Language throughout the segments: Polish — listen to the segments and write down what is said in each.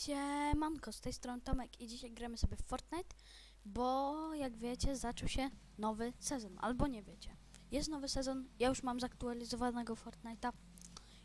Siemanko, z tej strony Tomek i dzisiaj gramy sobie w Fortnite, bo jak wiecie zaczął się nowy sezon, albo nie wiecie. Jest nowy sezon, ja już mam zaktualizowanego Fortnite'a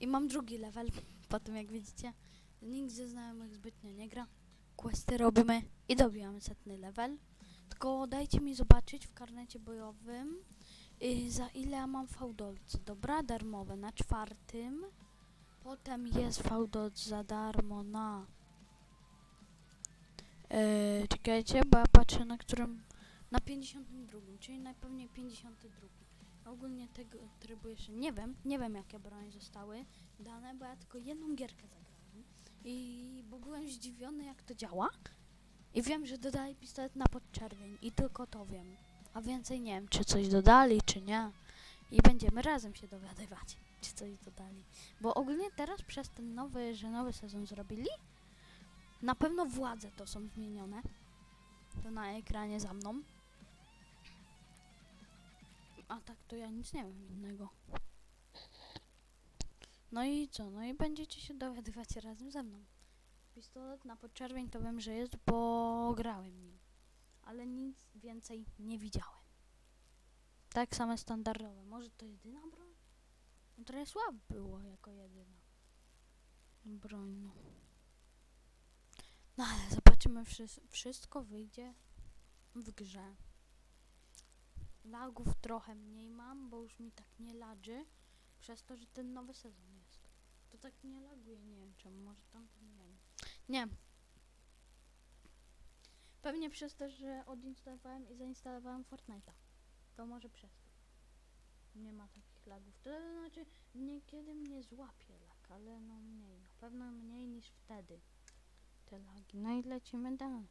i mam drugi level, po tym jak widzicie. Nikt ze znajomych zbytnio nie gra, questy robimy i dobijamy setny level. Tylko dajcie mi zobaczyć w karnecie bojowym y, za ile ja mam fałdolcy. Dobra, darmowe na czwartym. Potem jest fałdolc za darmo na Eee, czekajcie, bo ja patrzę na którym. Na 52, czyli najpewniej 52. Ogólnie tego trybu jeszcze nie wiem, nie wiem jakie bronie zostały dane, bo ja tylko jedną gierkę zagrałem. I bo byłem zdziwiony jak to działa. I wiem, że dodali pistolet na podczerwień i tylko to wiem. A więcej nie wiem, czy coś dodali, czy nie. I będziemy razem się dowiadywać, czy coś dodali. Bo ogólnie teraz przez ten nowy, że nowy sezon zrobili, na pewno władze to są zmienione. To na ekranie za mną. A tak to ja nic nie wiem innego. No i co? No i będziecie się dowiadywać razem ze mną. Pistolet na podczerwień to wiem, że jest, bo grałem nim. Ale nic więcej nie widziałem. Tak same standardowe. Może to jedyna broń? No trochę słabo było jako jedyna broń, no. No ale zobaczymy, wszys- wszystko wyjdzie w grze. Lagów trochę mniej mam, bo już mi tak nie ladży, przez to, że ten nowy sezon jest. To tak nie laguje, nie wiem czemu, może tamten nie wiem. Nie. Pewnie przez to, że odinstalowałem i zainstalowałem Fortnite'a. To może przez to. Nie ma takich lagów. To znaczy, niekiedy mnie złapie lag, ale no mniej. Na pewno mniej niż wtedy te lagi. No i lecimy dalej.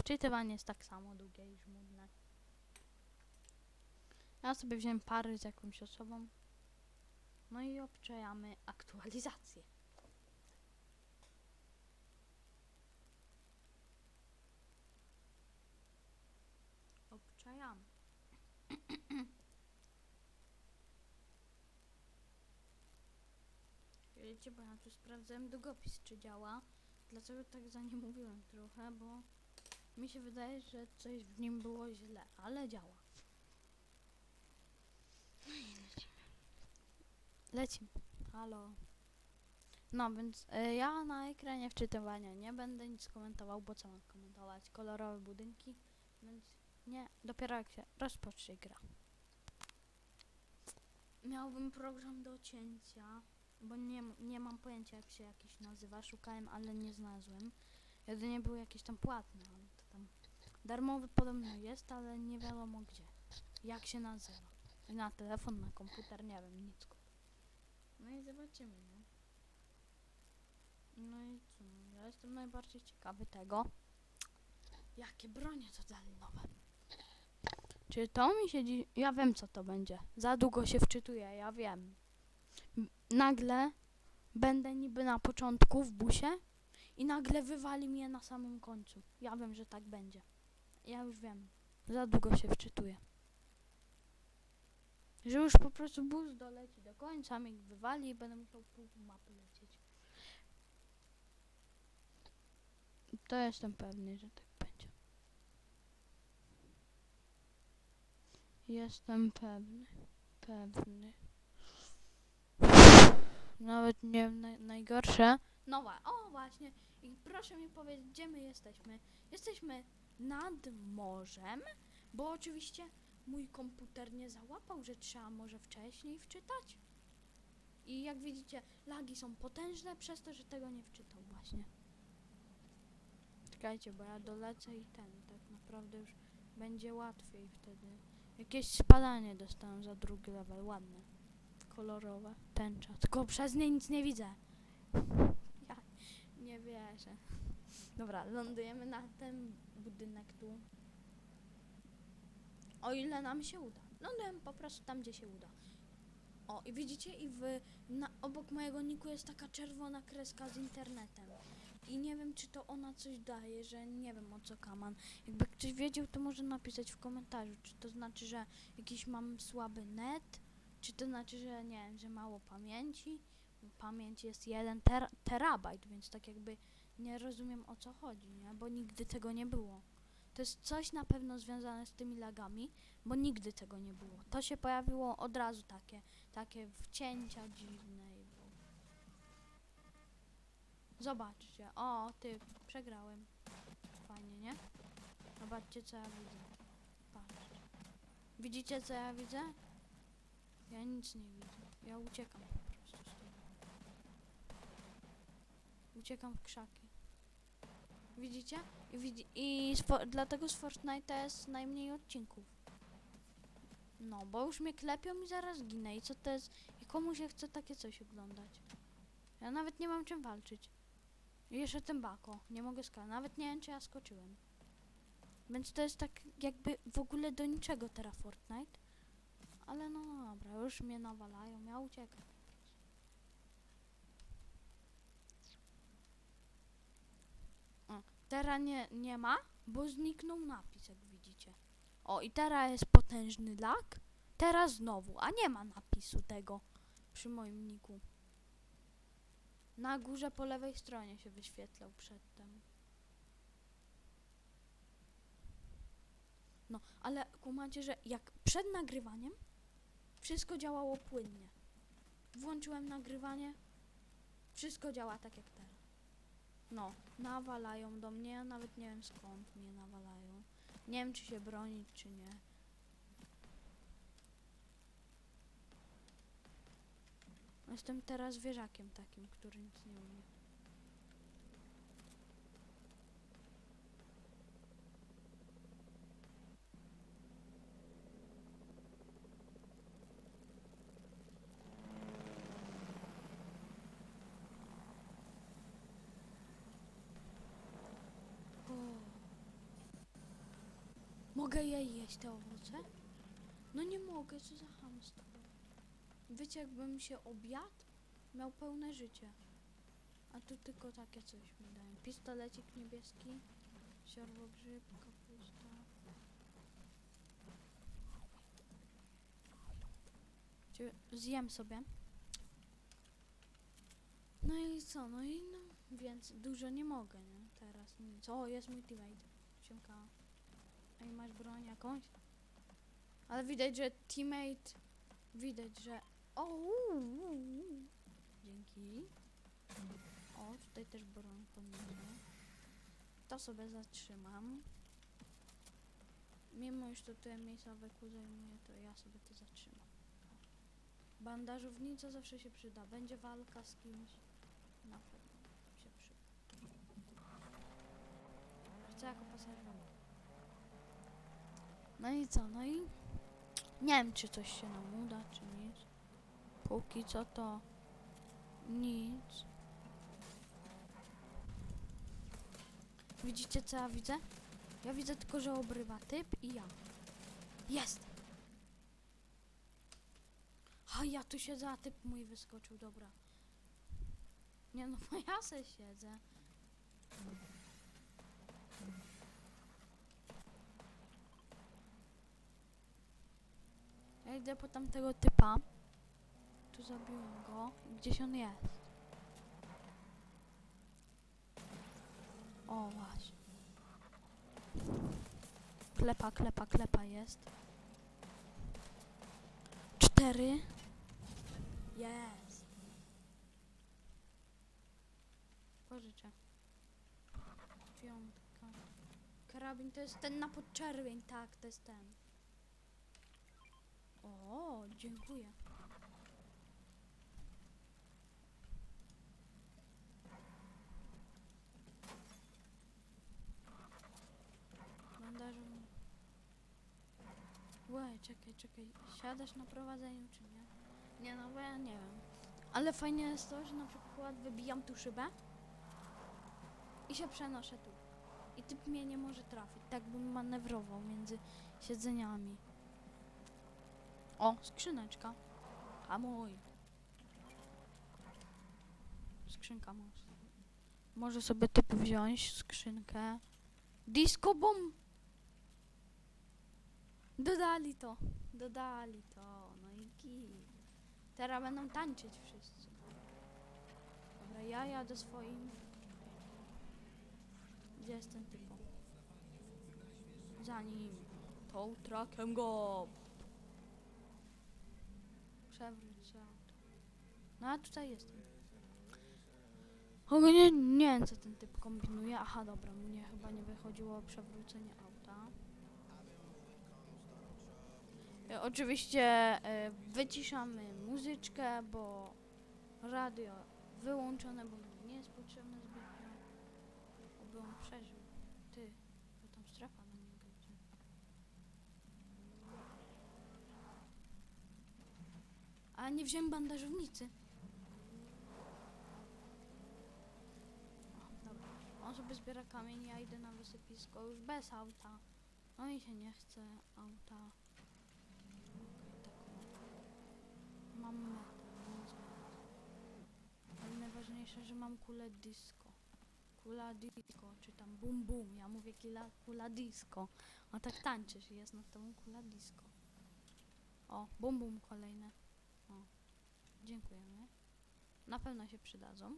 Wczytywanie jest tak samo długie i żmudne. Ja sobie wziąłem pary z jakąś osobą. No i obczajamy aktualizację. Obczajamy. Wiecie, bo ja tu sprawdzałem długopis, czy działa. Dlaczego tak za nie mówiłem trochę, bo mi się wydaje, że coś w nim było źle, ale działa. No i lecimy. Lecimy. Halo. No więc y, ja na ekranie wczytywania nie będę nic komentował, bo co mam komentować? Kolorowe budynki, więc nie, dopiero jak się rozpocznie gra. Miałbym program do cięcia, bo nie, nie mam pojęcia jak się jakiś nazywa, szukałem, ale nie znalazłem. Jedynie był jakiś tam płatny, ale to tam darmowy podobno jest, ale nie wiadomo gdzie. Jak się nazywa. Na telefon, na komputer, nie wiem, nic. No i zobaczymy, no. No i co, no, ja jestem najbardziej ciekawy tego, jakie bronie dodali nowe. Czy to mi się dzi- Ja wiem co to będzie. Za długo się wczytuję, ja wiem. Nagle będę niby na początku w busie i nagle wywali mnie na samym końcu. Ja wiem, że tak będzie. Ja już wiem. Za długo się wczytuję. Że już po prostu bus doleci do końca, mnie wywali i będę musiał pół mapy lecieć. To jestem pewny, że tak będzie. Jestem pewny. Pewny. Nawet nie wiem, naj, najgorsze. No o właśnie. I proszę mi powiedzieć, gdzie my jesteśmy. Jesteśmy nad morzem, bo oczywiście mój komputer nie załapał, że trzeba może wcześniej wczytać. I jak widzicie, lagi są potężne przez to, że tego nie wczytał właśnie. Czekajcie, bo ja dolecę i ten, tak naprawdę już będzie łatwiej wtedy. Jakieś spadanie dostałem za drugi level, ładne. Kolorowe, tęcza. Tylko przez nie nic nie widzę. Ja nie wierzę. Dobra, lądujemy na ten budynek tu. O ile nam się uda. Lądujemy po prostu tam, gdzie się uda. O, i widzicie, i w, na, obok mojego niku jest taka czerwona kreska z internetem. I nie wiem, czy to ona coś daje, że nie wiem o co kaman. Jakby ktoś wiedział, to może napisać w komentarzu, czy to znaczy, że jakiś mam słaby net, czy to znaczy, że nie wiem, że mało pamięci, pamięć jest 1 ter terabajt, więc tak jakby nie rozumiem o co chodzi, nie? Bo nigdy tego nie było. To jest coś na pewno związane z tymi lagami, bo nigdy tego nie było. To się pojawiło od razu takie, takie wcięcia dziwne. Zobaczcie, o, ty, przegrałem. Fajnie, nie? Zobaczcie co ja widzę. Patrzcie. Widzicie co ja widzę? Ja nic nie widzę. Ja uciekam po prostu z tego. Uciekam w krzaki. Widzicie? I, widzi i dlatego z Fortnite'a jest najmniej odcinków. No, bo już mnie klepią i zaraz ginę. I co to jest? I komu się chce takie coś oglądać? Ja nawet nie mam czym walczyć. I jeszcze ten bako. Nie mogę skakać. Nawet nie wiem, czy ja skoczyłem. Więc to jest tak jakby w ogóle do niczego teraz Fortnite. Ale no, dobra, już mnie nawalają. Ja uciekam. Teraz nie, nie ma, bo zniknął napis, jak widzicie. O, i teraz jest potężny lag. Teraz znowu, a nie ma napisu tego przy moim niku. Na górze po lewej stronie się wyświetlał przedtem. No, ale kumacie, że jak przed nagrywaniem wszystko działało płynnie. Włączyłem nagrywanie, wszystko działa tak jak teraz. No, nawalają do mnie, nawet nie wiem skąd mnie nawalają. Nie wiem, czy się bronić, czy nie. Jestem teraz zwierzakiem takim, który nic nie umie. Mogę je jeść te owoce? No nie mogę, co za hamstwo. Wiecie, jakbym się obiad miał pełne życie. A tu tylko takie coś mi dają. Pistolecik niebieski, siorwogrzyb, kapusta. Zjem sobie. No i co? No i no, więc dużo nie mogę, nie? Teraz nic. O, jest mój teammate. Siemka. Ej, masz broń jakąś? Ale widać, że teammate... Widać, że... O, uu, uu, uu. Dzięki. O, tutaj też broń podniosę. To sobie zatrzymam. Mimo iż to tutaj miejsca weku zajmuje, to ja sobie to zatrzymam. Bandażownica zawsze się przyda. Będzie walka z kimś. Na pewno się przyda. Chcę jako pasażer. No i co? No i nie wiem, czy coś się nam uda, czy nic. Póki co to nic. Widzicie, co ja widzę? Ja widzę tylko, że obrywa typ i ja. Jest! A ja tu siedzę, a typ mój wyskoczył, dobra. Nie no, bo ja se siedzę. Idę po tamtego typa. Tu zabiłem go. Gdzieś on jest? O, właśnie. Klepa, klepa, klepa jest. Cztery. Jest. Pożyczę. Piątka. Karabin to jest ten na podczerwień, tak, to jest ten. O, dziękuję. Bandażu. Łe, czekaj, czekaj. Siadasz na prowadzeniu, czy nie? Nie, no bo ja nie wiem. Ale fajnie jest to, że na przykład wybijam tu szybę i się przenoszę tu. I typ mnie nie może trafić. Tak bym manewrował między siedzeniami. O, skrzyneczka. A mój. Skrzynka może. Może sobie typ wziąć skrzynkę. Disco bomb! Dodali to. Dodali to. No i git. Teraz będą tańczyć wszyscy. Dobra, ja jadę swoim. Gdzie jest ten typo? Za nim. Tą trakiem go. Przewróć się auto. No a tutaj jestem. Ogólnie nie wiem co ten typ kombinuje. Aha, dobra, mnie chyba nie wychodziło o przewrócenie auta. E, Oczywiście e, wyciszamy muzyczkę, bo radio wyłączone, bo mi nie jest potrzebne zbytnio. Oby on przeżył. Ty, bo tam strefa na niego idzie. A nie wziąłem bandażownicy. Dobra. On sobie zbiera kamień, ja idę na wysypisko już bez auta. No i się nie chce auta. Tak mam. Metę, więc ale najważniejsze, że mam kulę disco. Kula disco, czy tam bum bum. Ja mówię kila, kula disco. O tak tańczysz i jest nad tobą kula disco. O, bum bum kolejne. Dziękujemy. Na pewno się przydadzą.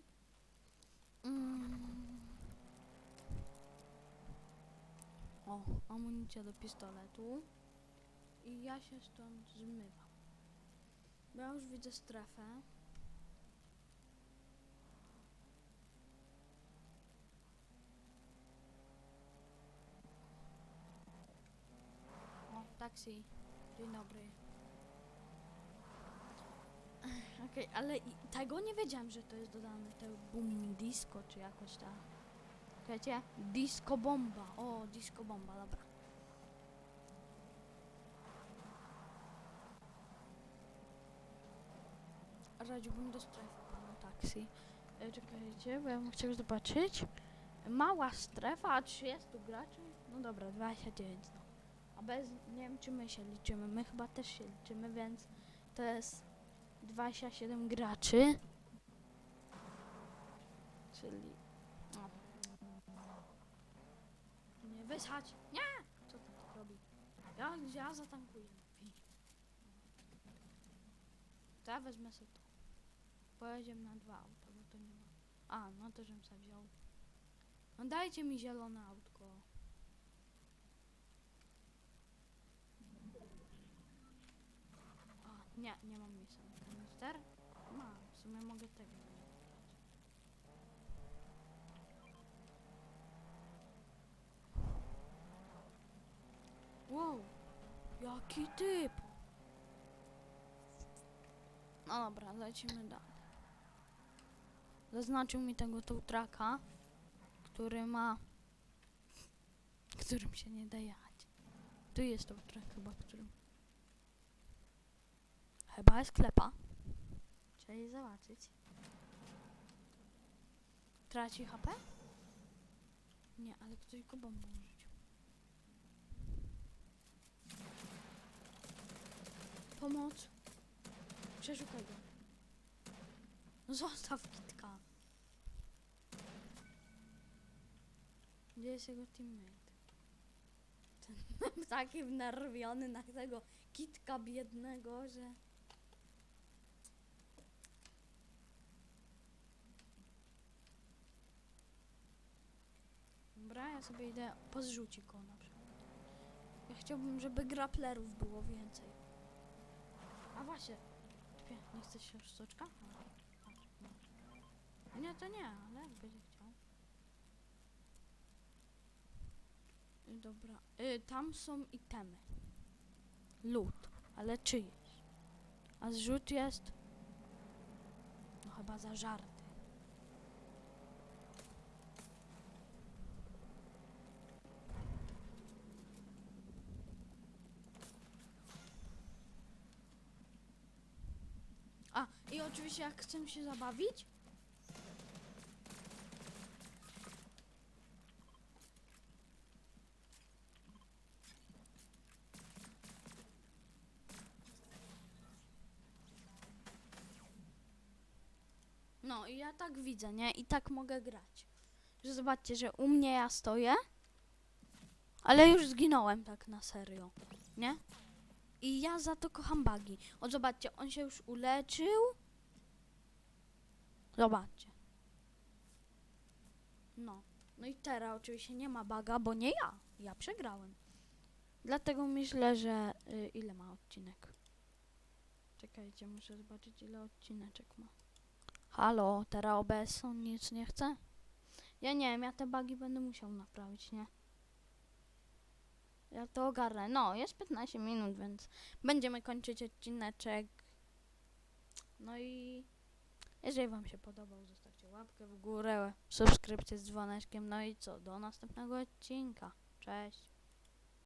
Mm. O, amunicja do pistoletu. I ja się stąd zmywam. Ja już widzę strefę. O, taksi. Dzień dobry. Okej, ale tego nie wiedziałem, że to jest dodane. To boom disco, czy jakoś tak. Wiecie? Disco bomba. O, disco bomba, dobra. Radziłbym do strefy panu taksi. E, czekajcie, bo ja bym chciał zobaczyć. Mała strefa, a 30 graczy? No dobra, 29 no. A bez, nie wiem czy my się liczymy, my chyba też się liczymy, więc to jest 27 graczy. Czyli... No. Nie, wysadź! Nie! Co ten tak robi? Ja, ja zatankuję. To ja wezmę sobie to. Pojedziemy na dwa auta, bo to nie ma... A, no to żebym sobie wziął. No dajcie mi zielone autko. A, nie, nie mam miejsca na kanister. Mam, w sumie mogę tego zabrać. Wow, jaki typ! No dobra, lecimy dalej. Zaznaczył mi tego traka, który ma... którym się nie da jechać. Tu jest trak chyba, którym... Chyba jest klepa. Trzeba jej zobaczyć. Traci HP? Nie, ale ktoś go bombą rzucił. Pomoc! Przeszukaj go. Zostaw kitka. Gdzie jest jego teammate? Ten taki wnerwiony na tego kitka biednego, że... Dobra, ja sobie idę po zrzuciku na przykład. Ja chciałbym, żeby graplerów było więcej. A właśnie, typie, nie chcesz się sztuczka? Nie, to nie, ale jak będzie chciał. Y, Dobra, y, tam są itemy. Lód, ale czyjeś? A zrzut jest... No chyba za żarty. A, i oczywiście jak chcę się zabawić, No i ja tak widzę, nie? I tak mogę grać. Że zobaczcie, że u mnie ja stoję, ale już zginąłem tak na serio, nie? I ja za to kocham bagi. O, zobaczcie, on się już uleczył. Zobaczcie. No. No i teraz oczywiście nie ma baga, bo nie ja. Ja przegrałem. Dlatego myślę, że y, ile ma odcinek? Czekajcie, muszę zobaczyć ile odcineczek ma. Halo, teraz OBS on nic nie chce? Ja nie wiem, ja te bagi będę musiał naprawić, nie? Ja to ogarnę. No, jest 15 minut, więc będziemy kończyć odcineczek. No i jeżeli wam się podobał, zostawcie łapkę w górę, subskrypcję z dzwoneczkiem. No i co, do następnego odcinka. Cześć.